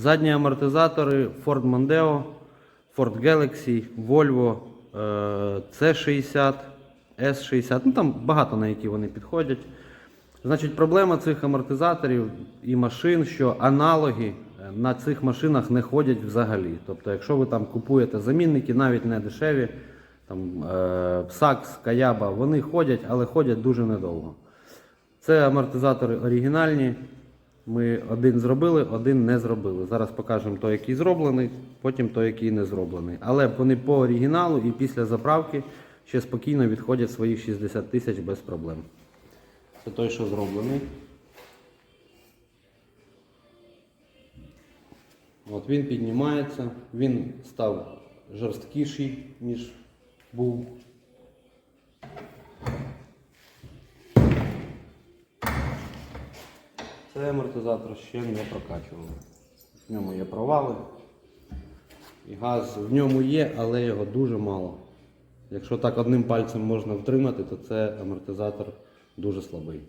Задні амортизатори Ford Mondeo, Ford Galaxy, Volvo е, C60, S60. Ну там багато на які вони підходять. Значить, проблема цих амортизаторів і машин, що аналоги е, на цих машинах не ходять взагалі. Тобто, якщо ви там купуєте замінники, навіть не дешеві, там е, Сакс, Каяба, вони ходять, але ходять дуже недовго. Це амортизатори оригінальні. Ми один зробили, один не зробили. Зараз покажемо той, який зроблений, потім той, який не зроблений. Але вони по оригіналу і після заправки ще спокійно відходять своїх 60 тисяч без проблем. Це той, що зроблений. От він піднімається, він став жорсткіший, ніж був. Цей амортизатор ще не прокачували. В ньому є провали. І газ в ньому є, але його дуже мало. Якщо так одним пальцем можна втримати, то це амортизатор дуже слабий.